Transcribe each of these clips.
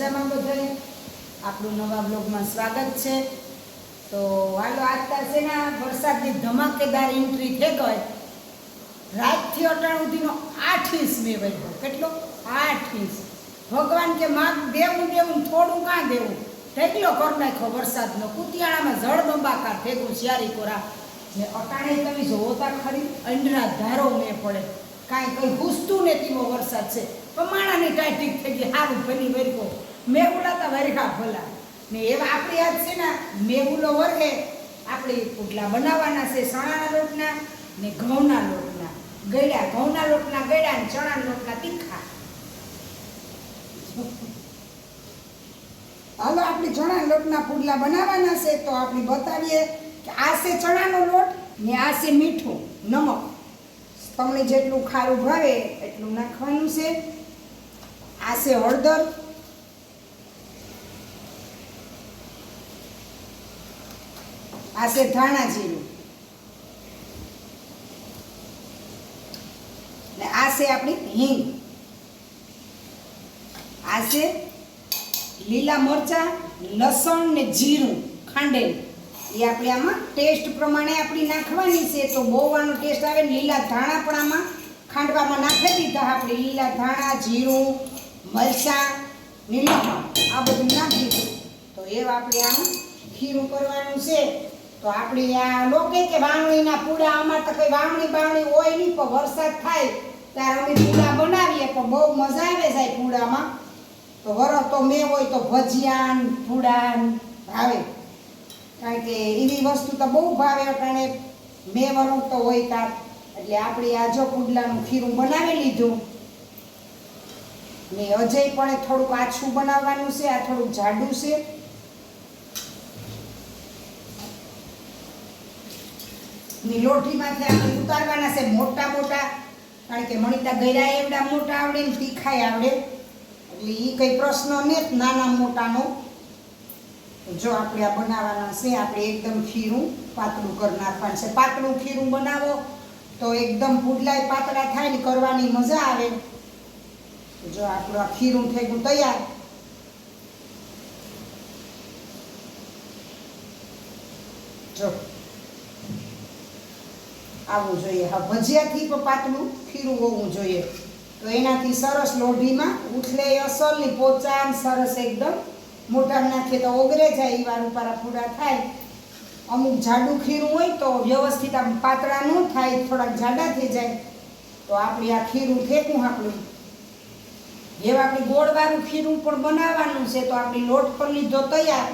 મજામાં બધાય? આપણું નવા બ્લોગમાં સ્વાગત છે. તો હાલો આજતા છે ને વરસાદની ધમાકેદાર એન્ટ્રી થઈ ગઈ, રાતથી અટાણ સુધીનો આઠ ઇંચ મેં કેટલો? આઠ ભગવાન કે માગ દેવું દેવું થોડું કાં દેવું? ઢેકલો કર નાખ્યો વરસાદનો. કુતિયાણામાં જળબંબાકાર ઠેકું શિયારી કોરા. ને અટાણે તમે જોવો તા ખરી અંડરા ધારો મેં પડે. કાંઈ કંઈ ઘૂસતું ને તેવો વરસાદ છે. પમાણાની ટાઈટિક થઈ ગઈ, હારું ભલી વરકો મેહુલા તો વરખા ભલા. ને એવા આપણી આજ છે ને, મેહુલો વર્ગે આપણે પુડલા બનાવવાના છે સણાના લોટના ને ઘઉંના લોટના. ગળ્યા, ઘઉંના લોટના ગળ્યા ને ચણાના લોટના તીખા. હાલો, આપણે ચણા લોટના પુડલા બનાવવાના છે તો આપણે બતાવીએ કે આ છે ચણાનો લોટ ને આ છે મીઠું. નમક. તમને જેટલું ખારું ભાવે એટલું નાખવાનું છે. આ છે હળદર. આ છે ધાણા જીરું ને આ છે આપણી હિંગ. આ છે લીલા મરચા, લસણ ને જીરું ખાંડેલું. એ આપણે આમાં ટેસ્ટ પ્રમાણે આપણી નાખવાની છે. તો બહુ ટેસ્ટ આવે લીલા ધાણા પણ આમાં ખાંડવામાં નાખી દીધા. આપણે લીલા ધાણા, જીરું, મરચા લીલા આ બધું નાખી દીધું. તો એ આપણે આમ ખીરું કરવાનું છે. તો આપણે આ લોકો કે વાવણીના પૂડા અમાર તો કઈ વાવણી બાવણી હોય નહીં, પણ વરસાદ થાય ત્યારે અમે પૂડા બનાવીએ, પણ બહુ મજા આવે જાય પૂડામાં. તો વરસ તો મેં હોય તો ભજીયા ને પૂડા ને ભાવે. કારણ કે એવી વસ્તુ તો બહુ ભાવે, અટાણે મેં વરસ તો હોય તાર એટલે આપણે આ જો પુડલાનું ખીરું બનાવી લીધું. ને અજય પણ થોડુંક આછું બનાવવાનું છે, આ થોડુંક જાડું છે. ને લોઢીમાંથી આપણે ઉતારવાના છે, મોટા મોટા. કારણ કે મણિતા ગયરા એવડા મોટા આવડે ને તીખાય આવડે. એટલે એ કંઈ પ્રશ્ન નહીં નાના મોટાનો. જો આપણે આ બનાવવાના છે, આપણે એકદમ ખીરું પાતળું કરી નાખવાનું છે. પાતળું ખીરું બનાવો તો એકદમ પુડલાય પાતળા થાય ને કરવાની મજા આવે. જો આપણું આ ખીરું થઈ ગયું તૈયાર. જો. આવવું જોઈએ. હા ભજીયાથી પણ પાતળું ખીરું હોવું જોઈએ. તો એનાથી સરસ લોઢીમાં ઉથલે અસલની ની ને સરસ એકદમ. મોટા નાખીએ તો ઓગરે જાય એ વાર ઉપારા પૂરા થાય. અમુક જાડું ખીરું હોય તો વ્યવસ્થિત આમ પાતળા ન થાય, થોડાક જાડા થઈ જાય. તો આપણે આ ખીરું ફેંકું આપણું. જેવા આપણે ગોળવાળું ખીરું પણ બનાવવાનું છે, તો આપણે લોટ પર લીધો તૈયાર.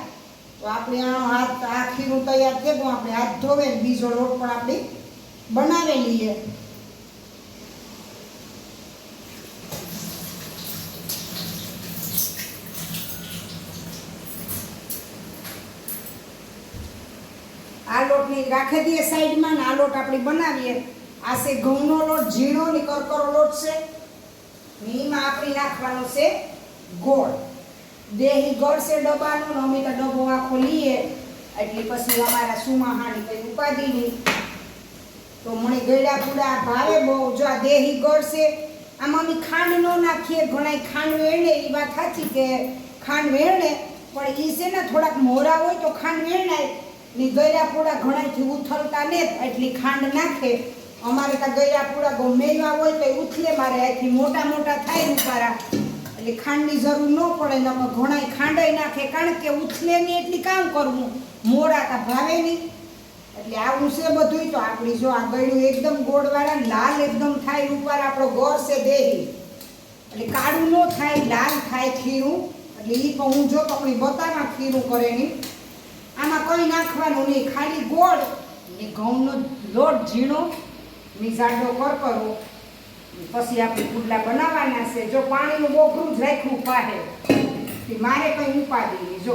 તો આપણે આ હાથ આ ખીરું તૈયાર થયું આપણે હાથ ધોવે બીજો લોટ પણ આપણે બનાવી છે. આ લોટની રાખી દઈએ સાઈડમાં ને આ લોટ આપણે બનાવીએ. આ છે ઘઉંનો લોટ, ઝીણો ને કરકરો લોટ છે. એમાં આપણે નાખવાનો છે ગોળ. દેહી ગોળ છે ડબ્બાનો ને અમે તો ડબ્બો આખો લઈએ એટલે પછી અમારા સુમાહાની કંઈ ઉપાધિ નહીં. તો મને ગળ્યા પૂડા ભાવે બહુ. જો આ દેહી ગળશે આમાં અમે ખાંડ ન નાખીએ ઘણા ખાંડ વેણે એ વાત સાચી કે ખાંડ વેણે, પણ એ છે ને થોડાક મોરા હોય તો ખાંડ વેણાય. ને ગળ્યા પૂડા ઘણાથી ઉથલતા ને એટલી ખાંડ નાખે. અમારે ત્યાં ગળ્યા પૂડા ગમેવા હોય તો ઉથલે મારે, આથી મોટા મોટા થાય ઉપારા એટલે ખાંડની જરૂર ન પડે ને ઘણા ખાંડાઈ નાખે, કારણ કે ઉથલે નહીં એટલી કામ કરવું. મોડા તા ભાવે નહીં. એટલે આ છે બધું તો આપણી જો આ ગળ્યું એકદમ ગોળવાળા, લાલ એકદમ થાય ઉપર આપણો ગોળ છે દેહી. એટલે કાળું ન થાય, લાલ થાય ખીરું. એટલે એ પણ હું જો તમને બતાવા ખીરું કરે નહીં આમાં કંઈ નાખવાનું નહીં, ખાલી ગોળ ને ઘઉંનો લોટ, ઝીણો, ને જાડો કરકરો. પછી આપણે પુડલા બનાવવાના છે. જો પાણીનું બોખરું જ રાખ્યું પાહે મારે કંઈ ઉપાડી જો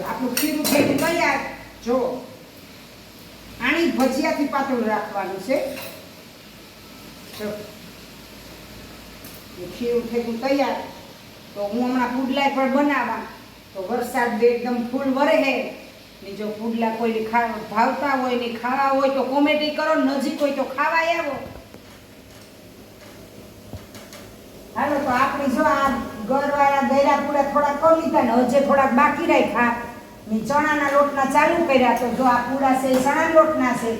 આપણું ખીરું થઈને તૈયાર. જો, આની ભજીયાથી પાતળું રાખવાનું છે. જો ખીરું થયું તૈયાર. તો હું હમણાં પુડલા પણ બનાવવા. તો વરસાદ એકદમ ફૂલ વરે હે. ને જો પુડલા કોઈ ખા, ભાવતા હોય ને ખાવા હોય તો કોમેડી કરો, નજીક હોય તો ખાવા આવો. હાલો, તો આપણે જો આ ઘરવાળા ગયરા પૂરા, થોડાક કરી લીધા ને હજે થોડાક બાકી રાખ્યા. મેં ચણાના લોટના ચાલુ કર્યા તો જો આ પૂરા છે, ચણા લોટના છે.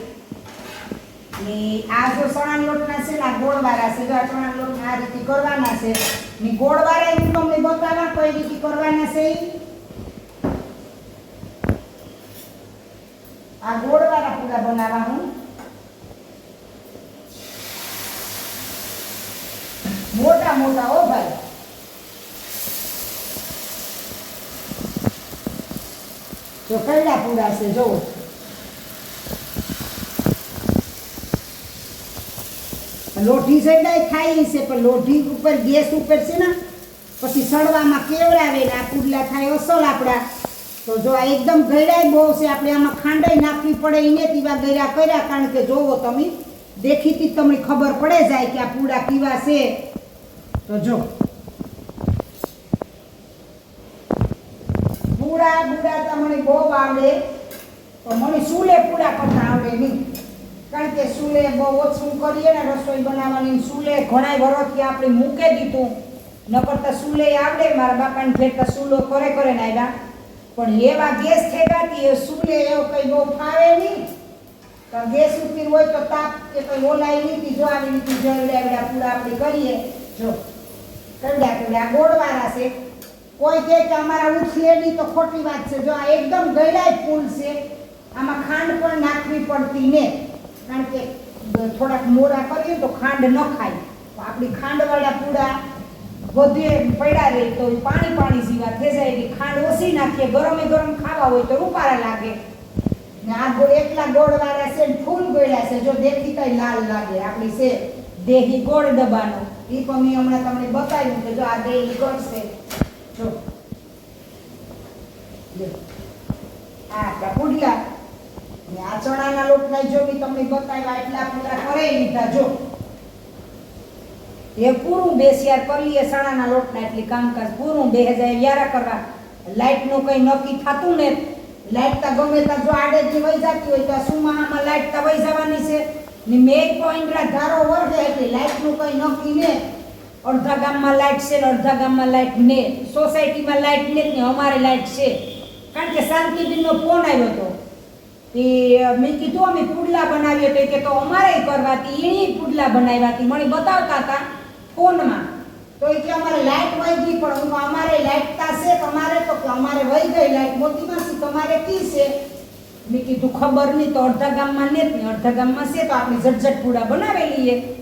ને આ જો ચણા લોટના છે ને આ ગોળવાળા છે, જો આ ચણા લોટના આ રીતે કરવાના છે. ને ગોળવાળા હું તમને બતાવવા કઈ રીતે કરવાના છે? આ ગોળવાળા પૂરા બનાવવા હું. મોટા મોટા ઓ ભાઈ જો કયડા પૂરા છે જોવો લોઢી સડાય ખાઈ છે, પણ લોઢી ઉપર ગેસ ઉપર છે ને, પછી સડવામાં કેવડાવે ને, આ પુડલા થાય અસલ આપણા તો જો આ એકદમ ગયડાય બહુ છે, આપણે આમાં ખાંડાઈ નાખવી પડે એને તેવા ગયડા કર્યા, કારણ કે જોવો તમે, દેખીતી તમને ખબર પડે જાય કે આ પૂડા કેવા છે. તો જો પૂડા બુડા મને બહુ આવડે. તો મને સુલે પૂડા કરતા આવડે નહીં. કારણ કે સુલે બહુ ઓછું કરીએ ને રસોઈ બનાવવાની, સુલે ઘણા વરોથી આપણે મૂકે દીધું. ન તો સુલે આવડે, મારા બાપાને ફેરતા સુલો કરે કરે ને આવ્યા પણ એવા ગેસ ઠેકાતી એ સુલે એવો કંઈ બહુ ફાવે નહીં. તો ગેસ ઉપર હોય તો તાપ કે કંઈ ઓલાય નહીં જો આવી રીતે જરડે આવડ્યા પૂરા આપણે કરીએ. જો કરડ્યા કરડ્યા ગોળવાળા છે. કોઈ કહે કે અમારા નહીં તો ખોટી વાત છે. જો આ એકદમ ગયડાય ફૂલ છે, આમાં ખાંડ પણ નાખવી પડતી ને. કારણ કે થોડાક મોરા કરીએ તો ખાંડ ન ખાય. આપણી ખાંડવાળા પૂડા વધે પડ્યા રહે તો પાણી પાણી જેવા થઈ જાય. એટલે ખાંડ ઓછી નાખીએ, ગરમે ગરમ ખાવા હોય તો રૂપારા લાગે. ને આ ગોળ એકલા ગોળવાળા છે ને ફૂલ ગોળ્યા છે. જો દેખી કઈ લાલ લાગે. આપણી છે દેહી ગોળ ડબ્બાનો. એ પણ મેં હમણાં તમને બતાવ્યું કે જો આ દેહી ગોળ છે જો. આ આપણા પુડલા ને આ કરાઈ લીધા, જો. એ પૂરું બેસિયાર કરી લઈએ ચણાના લોટના એટલી કામકાજ પૂરું, બે હજાર વ્યારા કરવા. લાઈટનું કંઈ નક્કી થતું ને લાઈટ તા ગમે ત્યાં જો આડેથી વહી હોય તો સુમાહામાં લાઈટ તા વહી જવાની છે. ને મેં પોઈન્ટરા ધારો વર્ગે એટલે લાઈટનું કંઈ નક્કી ને અડધા ગામમાં લાઈટ છે ને અડધા ગામમાં લાઈટ ને. સોસાયટીમાં લાઈટ ને ને, અમારે લાઈટ છે. કારણ કે શાંતિબેનનો ફોન આવ્યો હતો. એ મેં કીધું, અમે પુડલા બનાવ્યો તો કે તો અમારે કરવાતી એની પુડલા બનાવ્યા હતી મને બતાવતા હતા ફોનમાં. તો એ કે અમારે લાઈટ વહી ગઈ, પણ હું અમારે લાઈટ તા છે તમારે તો અમારે વહી ગઈ લાઈટ મોટી માસી તમારે કી છે? મેં કીધું, ખબર નહીં, તો અડધા ગામમાં ને જ નહીં અડધા ગામમાં છે, તો આપણે ઝટઝટ પૂડા બનાવેલી લઈએ.